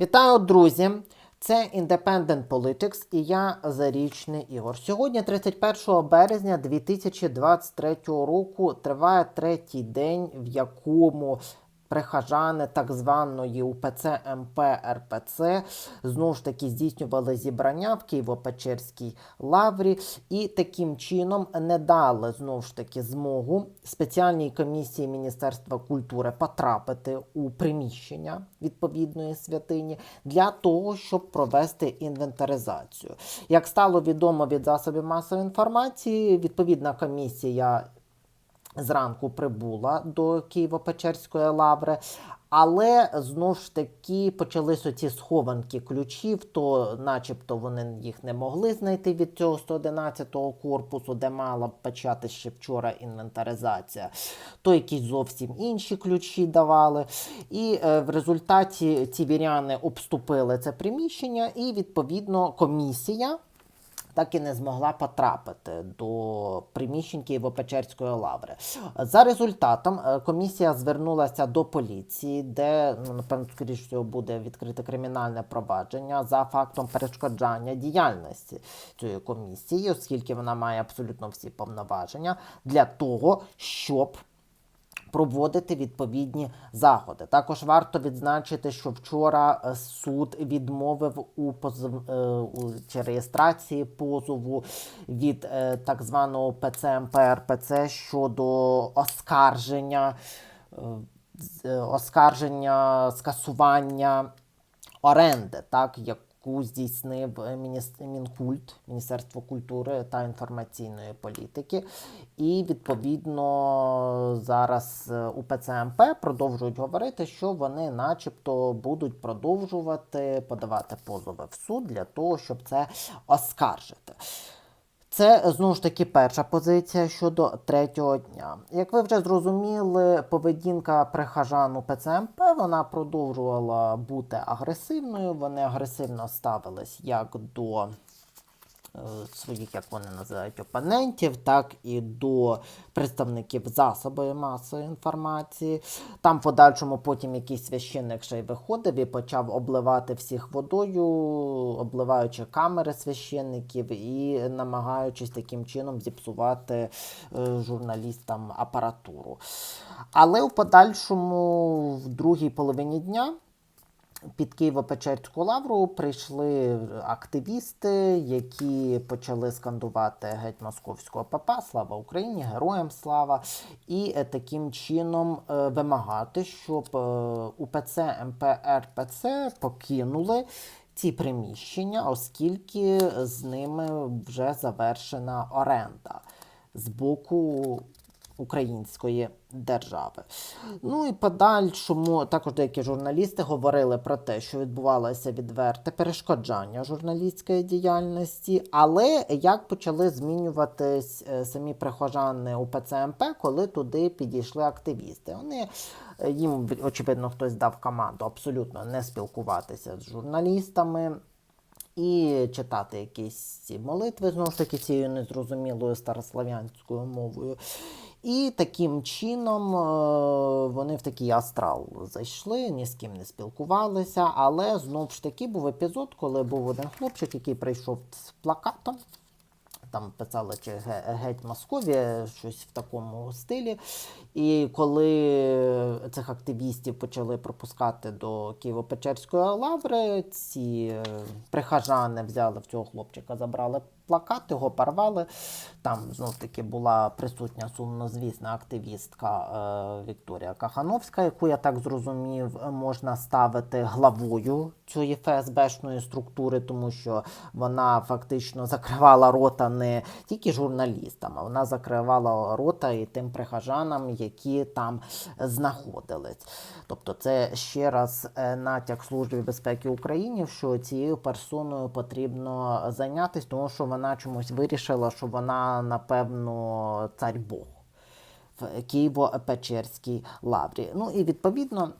Вітаю, друзі! Це Independent Politics і я Зарічний Ігор. Сьогодні, 31 березня 2023 року, триває третій день, в якому прихожани так званої УПЦ МП РПЦ знову ж таки здійснювали зібрання в Києво-Печерській лаврі і таким чином не дали знову ж таки змогу спеціальній комісії Міністерства культури потрапити у приміщення відповідної святині для того, щоб провести інвентаризацію. Як стало відомо від засобів масової інформації, відповідна комісія зранку прибула до Києво-Печерської лаври. Але знову ж таки почалися ці схованки ключів, то начебто вони їх не могли знайти від цього 111-го корпусу, де мала б почати ще вчора інвентаризація, то якісь зовсім інші ключі давали. І е, в результаті ці віряни обступили це приміщення, і відповідно комісія так і не змогла потрапити до приміщень Києво-Печерської лаври. За результатом е, комісія звернулася до поліції, де ну, напевно скоріш всього буде відкрите кримінальне провадження за фактом перешкоджання діяльності цієї комісії, оскільки вона має абсолютно всі повноваження для того, щоб проводити відповідні заходи. Також варто відзначити, що вчора е, суд відмовив у позов е, чи реєстрації позову від е, так званого ПЦМП РПЦ щодо оскарження, оскарження скасування оренди, так яку здійснив е, Мінкульт, Міністерство культури та інформаційної політики. І відповідно зараз е, у ПЦМП продовжують говорити, що вони, начебто, будуть продовжувати подавати позови в суд для того, щоб це оскаржити. Це знову ж таки перша позиція щодо третього дня. Як ви вже зрозуміли, поведінка прихожан у ПЦМП вона продовжувала бути агресивною. Вони агресивно ставились як до своїх, як вони називають, опонентів, так і до представників засобів масової інформації. Там в подальшому потім якийсь священник ще й виходив і почав обливати всіх водою, обливаючи камери священників і намагаючись таким чином зіпсувати е, журналістам апаратуру. Але у подальшому, в другій половині дня, під Києво-Печерську лавру прийшли активісти, які почали скандувати геть московського папа, слава Україні, героям слава, і е, таким чином е, вимагати, щоб е, УПЦ МП РПЦ покинули ці приміщення, оскільки з ними вже завершена оренда з боку української держави. Ну і подальшому також деякі журналісти говорили про те, що відбувалося відверте перешкоджання журналістської діяльності, але як почали змінюватись е, самі прихожани УПЦ МП, коли туди підійшли активісти. Вони е, їм очевидно хтось дав команду абсолютно не спілкуватися з журналістами і читати якісь молитви, знову ж таки, цією незрозумілою старослав'янською мовою. І таким чином е, вони в такий астрал зайшли, ні з ким не спілкувалися. Але знову ж таки був епізод, коли був один хлопчик, який прийшов з плакатом. Там писали чи «Ге- геть Московія, щось в такому стилі. І коли цих активістів почали пропускати до Києво-Печерської лаври, ці е, прихожани взяли в цього хлопчика, забрали плакат, його порвали. Там знов таки була присутня сумнозвісна активістка е, Вікторія Кахановська, яку я так зрозумів, можна ставити главою цієї ФСБшної структури, тому що вона фактично закривала рота не тільки журналістам, а вона закривала рота і тим прихожанам, які там знаходились. Тобто, це ще раз е, натяк Служби безпеки України, що цією персоною потрібно зайнятися, тому що вона чомусь вирішила, що вона, напевно, цар Бог в Києво-Печерській лаврі. Ну і відповідно.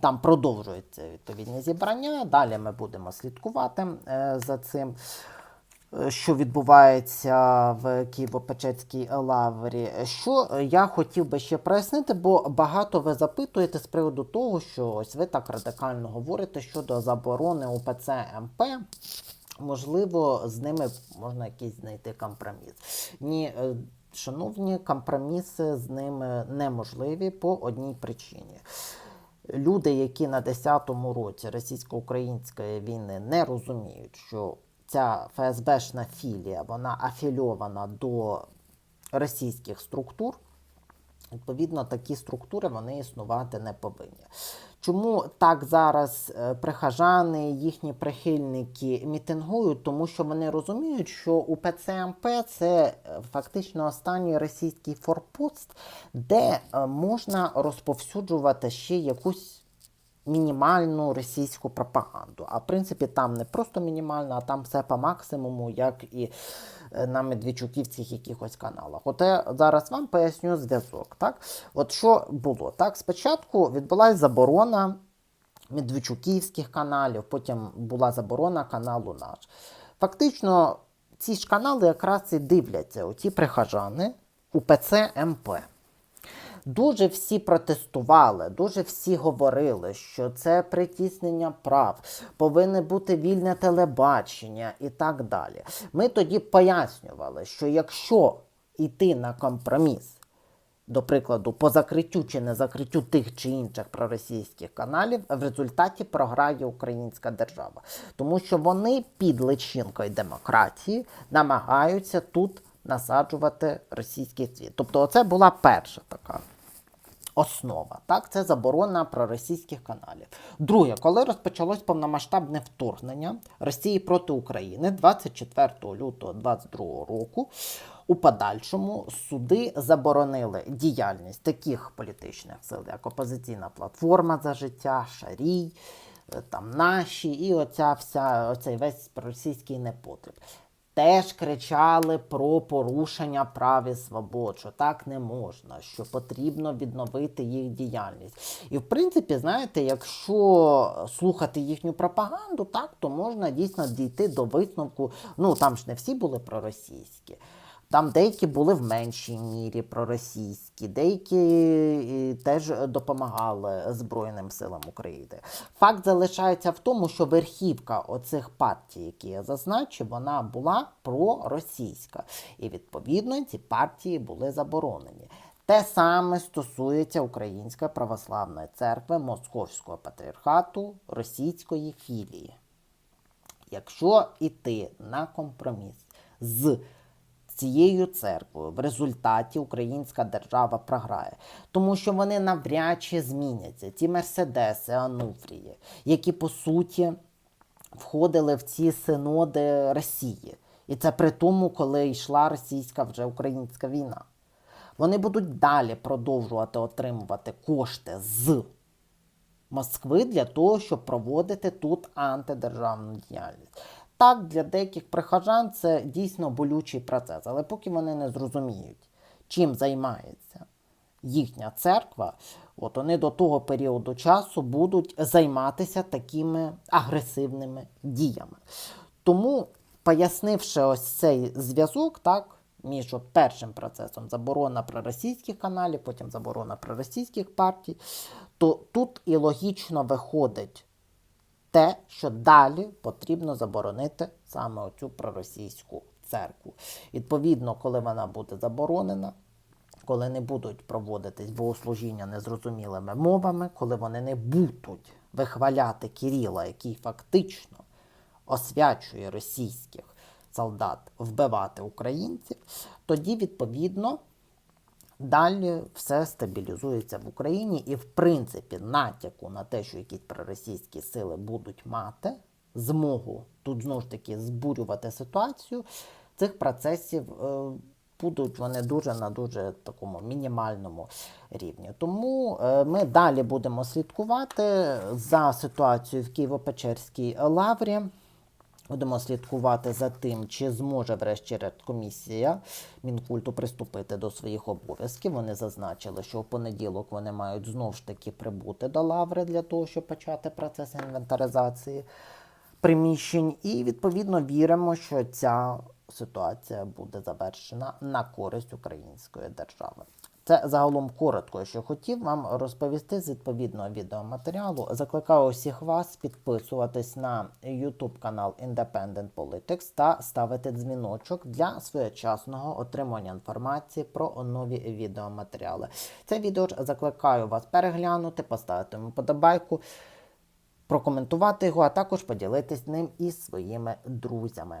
Там продовжуються відповідні зібрання. Далі ми будемо слідкувати е, за цим. е, що відбувається в Києво-Печерській лаврі. Що я хотів би ще прояснити, бо багато ви запитуєте з приводу того, що ось ви так радикально говорите щодо заборони УПЦ МП. Можливо, з ними можна якийсь знайти компроміс. Ні, е, шановні, компроміси з ними неможливі по одній причині. Люди, які на 10-му році російсько-української війни не розуміють, що ця ФСБшна філія вона афільована до російських структур, Відповідно, такі структури вони існувати не повинні. Чому так зараз е, прихожани, їхні прихильники мітингують? Тому що вони розуміють, що у ПЦМП це е, фактично останній російський форпост, де е, можна розповсюджувати ще якусь мінімальну російську пропаганду. А в принципі там не просто мінімальна, а там все по максимуму, як і на медведчуківських якихось каналах. От я зараз вам поясню зв'язок. Так? От що було? Так, спочатку відбулася заборона медведчуківських каналів, потім була заборона каналу наш. Фактично, ці ж канали якраз і дивляться, оці прихожани УПЦ МП. Дуже всі протестували, дуже всі говорили, що це притіснення прав, повинне бути вільне телебачення і так далі. Ми тоді пояснювали, що якщо йти на компроміс, до прикладу, по закриттю чи не закриттю тих чи інших проросійських каналів, в результаті програє українська держава, тому що вони під личинкою демократії намагаються тут насаджувати російський світ. Тобто, оце була перша така основа. Так, це заборона проросійських каналів. Друге, коли розпочалось повномасштабне вторгнення Росії проти України 24 лютого 2022 року. У подальшому суди заборонили діяльність таких політичних сил, як опозиційна платформа за життя, Шарій, е, там наші, і оця вся оцей весь російський непотріб теж кричали про порушення прав і свобод, що так не можна, що потрібно відновити їх діяльність. І в принципі, знаєте, якщо слухати їхню пропаганду, так то можна дійсно дійти до висновку. Ну там ж не всі були проросійські. Там деякі були в меншій мірі проросійські, деякі е, теж допомагали Збройним силам України. Факт залишається в тому, що верхівка оцих партій, які я зазначив, вона була проросійська. І відповідно ці партії були заборонені. Те саме стосується Української православної церкви Московського патріархату Російської філії. Якщо йти на компроміс з цією церквою в результаті українська держава програє, тому що вони навряд чи зміняться. Ті мерседеси, Ануфрії, які по суті входили в ці синоди Росії. І це при тому, коли йшла російська вже українська війна. Вони будуть далі продовжувати отримувати кошти з Москви для того, щоб проводити тут антидержавну діяльність. Так, для деяких прихожан це дійсно болючий процес, але поки вони не зрозуміють, чим займається їхня церква, от вони до того періоду часу будуть займатися такими агресивними діями. Тому, пояснивши ось цей зв'язок, так, між от першим процесом заборона проросійських каналів, потім заборона проросійських партій, то тут і логічно виходить те, що далі потрібно заборонити саме оцю проросійську церкву. Відповідно, коли вона буде заборонена, коли не будуть проводитись богослужіння незрозумілими мовами, коли вони не будуть вихваляти Кирила, який фактично освячує російських солдат вбивати українців, тоді відповідно. Далі все стабілізується в Україні, і, в принципі, натяку на те, що якісь проросійські сили будуть мати змогу тут знову ж таки збурювати ситуацію, цих процесів е, будуть вони дуже на дуже такому мінімальному рівні. Тому е, ми далі будемо слідкувати за ситуацією в Києво-Печерській лаврі. Будемо слідкувати за тим, чи зможе врешті-решт комісія Мінкульту приступити до своїх обов'язків. Вони зазначили, що в понеділок вони мають знову ж таки прибути до лаври для того, щоб почати процес інвентаризації приміщень, і відповідно віримо, що ця ситуація буде завершена на користь української держави. Це загалом коротко, що хотів вам розповісти з відповідного відеоматеріалу. Закликаю усіх вас підписуватись на YouTube канал Independent Politics та ставити дзвіночок для своєчасного отримання інформації про нові відеоматеріали. Це відео ж закликаю вас переглянути, поставити йому подобайку, прокоментувати його, а також поділитись ним із своїми друзями.